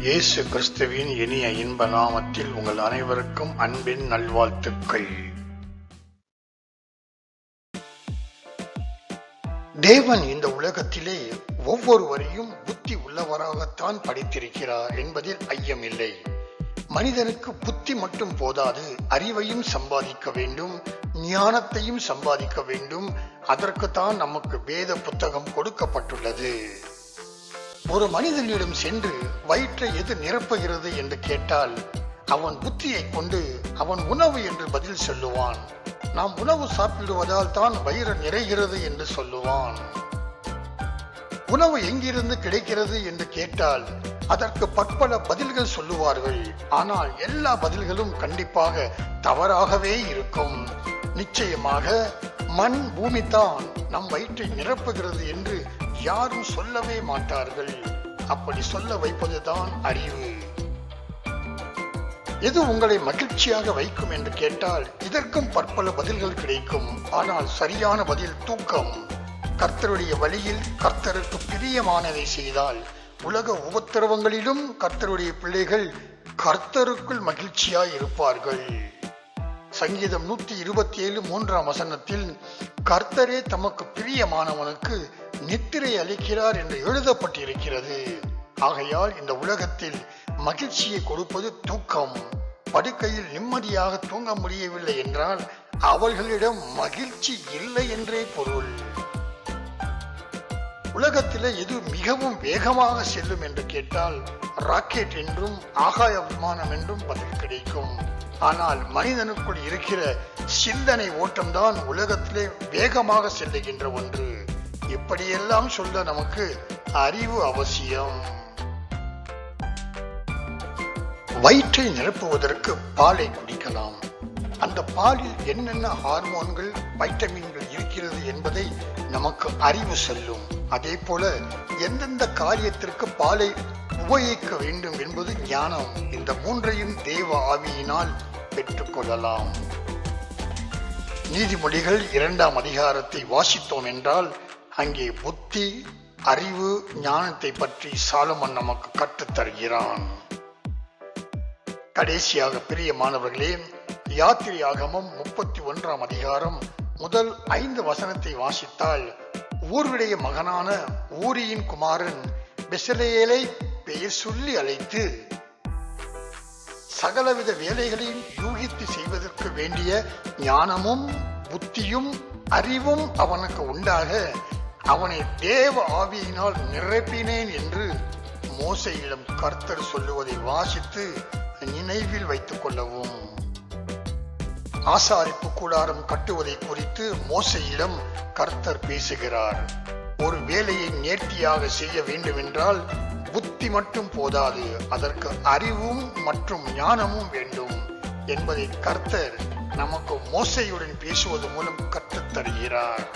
இயேசு கிறிஸ்துவின் இனிய இன்ப நாமத்தில் உங்கள் அனைவருக்கும் அன்பின் நல்வாழ்த்துக்கள். தேவன் இந்த உலகத்திலே ஒவ்வொருவரையும் புத்தி உள்ளவராகத்தான் படித்திருக்கிறார் என்பதில் ஐயமில்லை. மனிதனுக்கு புத்தி மட்டும் போதாது அறிவையும் சம்பாதிக்க வேண்டும் ஞானத்தையும் சம்பாதிக்க வேண்டும். அதற்குத்தான் நமக்கு வேத புத்தகம் கொடுக்கப்பட்டுள்ளது. ஒரு மனிதனிடம் சென்று வயிற்றை எது நிரப்புகிறது என்று கேட்டால் அவன் புத்தியை கொண்டு அவன் உணவு என்று பதில் சொல்லுவான். நாம் உணவு சாப்பிடுவதால் தான் வயிறு நிறைகிறது என்று சொல்லுவான். உணவு எங்கிருந்து கிடைக்கிறது என்று கேட்டால் அதற்கு பற்பல பதில்கள் சொல்லுவார்கள். ஆனால் எல்லா பதில்களும் கண்டிப்பாக தவறாகவே இருக்கும். நிச்சயமாக மண் பூமி தான் நம் வயிற்றை நிரப்புகிறது என்று யாரும் சொல்லவே மாட்டார்கள். அப்படி சொல்ல வைப்பதுதான் அறிவு. எது உங்களை மகிழ்ச்சியாக வைக்கும் என்று கேட்டால் இதற்கும் பற்பல பதில்கள் கிடைக்கும். ஆனால் சரியான பதில் தூக்கம். கர்த்தருடைய வழியில் கர்த்தருக்கு பிரியமானதை செய்தால் உலக உபத்திரவங்களிலும் கர்த்தருடைய பிள்ளைகள் கர்த்தருக்குள் மகிழ்ச்சியாய் இருப்பார்கள். சங்கீதம் நூத்தி இருபத்தி ஏழு மூன்றாம் வசனத்தில் கர்த்தரே தமக்கு பிரியமானவனுக்கு நித்திரை அளிக்கிறார் என்று எழுதப்பட்டிருக்கிறது. ஆகையால் இந்த உலகத்தில் மகிழ்ச்சியை கொடுப்பது தூக்கம். படுக்கையில் நிம்மதியாக தூங்க முடியவில்லை என்றால் அவர்களிடம் மகிழ்ச்சி இல்லை என்றே பொருள். உலகத்தில் எது மிகவும் வேகமாக செல்லும் என்று கேட்டால் ராக்கெட் என்றும் ஆகாய விமானம் என்றும் பதில் கிடைக்கும். ஆனால் மனிதனுக்குள் இருக்கிற சிந்தனை ஓட்டம்தான் உலகத்திலே வேகமாக செல்லுகின்ற ஒன்று. இப்படியெல்லாம் சொல்ல நமக்கு அறிவு அவசியம். வயிற்றை நிரப்புவதற்கு பாலை குடிக்கலாம். அந்த பாலில் என்னென்ன ஹார்மோன்கள் வைட்டமின்கள் இருக்கிறது என்பதை நமக்கு அறிவு செல்லும். அதே போல எந்தெந்த காரியத்திற்கு பாலை உபயோகிக்க வேண்டும் என்பது ஞானம். இந்த மூன்றையும் தேவ ஆவியினால் பெற்றுக்கொள்ளலாம். நீதிமொழிகள் இரண்டாம் அதிகாரத்தை வாசித்தோம் என்றால் அங்கே புத்தி அறிவு ஞானத்தை பற்றி சாலமன் நமக்கு கற்றுத் தருகிறான். கடைசியாக பிரியமானவர்களே யாத்திரையாகமும் முப்பத்தி ஒன்றாம் அதிகாரம் முதல் ஐந்து வசனத்தை வாசித்தால் ஊருடைய மகனான ஊரியின் குமாரன் பெசலேலை பெயர் சொல்லி அழைத்து சகலவித வேலைகளையும் யூகித்து செய்வதற்கு வேண்டிய ஞானமும் புத்தியும் அறிவும் அவனுக்கு உண்டாக அவனை தேவ ஆவியினால் நிரப்பினேன் என்று மோசையிடம் கர்த்தர் சொல்லுவதை வாசித்து நினைவில் வைத்துக் கொள்ளவும். ஆசாரிப்பு கூடாரம் கட்டுவதை குறித்து மோசையிடம் கர்த்தர் பேசுகிறார். ஒரு வேலையை நேர்த்தியாக செய்ய வேண்டுமென்றால் புத்தி மட்டும் போதாது அதற்கு அறிவும் மற்றும் ஞானமும் வேண்டும் என்பதை கர்த்தர் நமக்கு மோசையுடன் பேசுவது மூலம் கற்றுத் தருகிறார்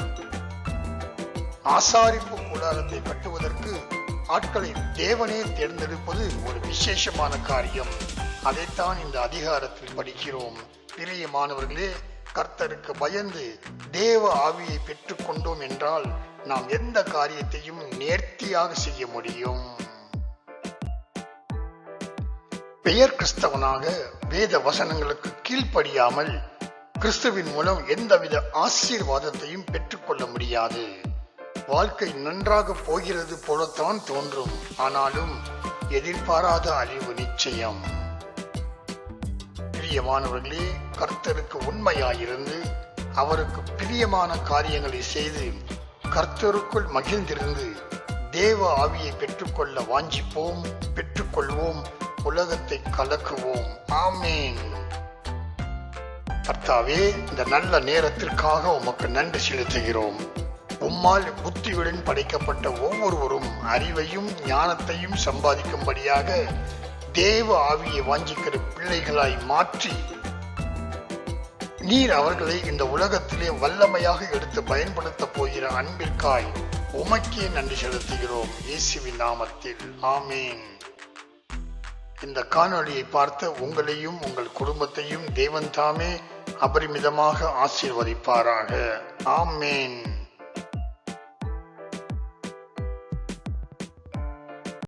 ஆசாரிப்பு கூடாரத்தை கட்டுவதற்கு ஆட்களை தேவனே தேர்ந்தெடுப்பது ஒரு விசேஷமான காரியம். அதைத்தான் இந்த அதிகாரத்தில் படிக்கிறோம். பிரியமானவர்களே கர்த்தருக்கு பயந்து தேவ ஆவியை பெற்றுக்கொண்டோம் என்றால் நாம் எந்த காரியத்தையும் நேர்த்தியாக செய்ய முடியும். பெயர் கிறிஸ்தவனாக வேத வசனங்களுக்கு கீழ்ப்படியாமல் கிறிஸ்துவின் மூலம் எந்தவித ஆசீர்வாதத்தையும் பெற்றுக்கொள்ள முடியாது. வாழ்க்கை நன்றாக போகிறது போலத்தான் தோன்றும். ஆனாலும் எதிர்பாராத அழிவு நிச்சயம். பிரியமானவர்களே கர்த்தருக்கு உண்மையாயிருந்து அவருக்கு பிரியமான காரியங்களை செய்து கர்த்தருக்குள் மகிழ்ந்திருந்து தேவ ஆவியை பெற்றுக்கொள்ள வாஞ்சிப்போம் பெற்றுக்கொள்வோம் உலகத்தை கலக்குவோம். ஆமீன். கர்த்தாவே இந்த நல்ல நேரத்திற்காக உமக்கு நன்றி செலுத்துகிறோம். உம்மால் புத்தியுடன் படைக்கப்பட்ட ஒவ்வொருவரும் அறிவையும் ஞானத்தையும் சம்பாதிக்கும்படியாக தேவ ஆவியை வாஞ்சிக்கிற பிள்ளைகளாய் மாற்றி நீர் அவர்களை இந்த உலகத்திலே வல்லமையாக எடுத்து பயன்படுத்த போகிற அன்பிற்காய் உமக்கே நன்றி செலுத்துகிறோம். இயேசுவின் நாமத்தில். ஆமீன். இந்த காணொளியை பார்த்த உங்களையும் உங்கள் குடும்பத்தையும் தேவன் தாமே அபரிமிதமாக ஆசீர்வதிப்பாராக. ஆமேன்.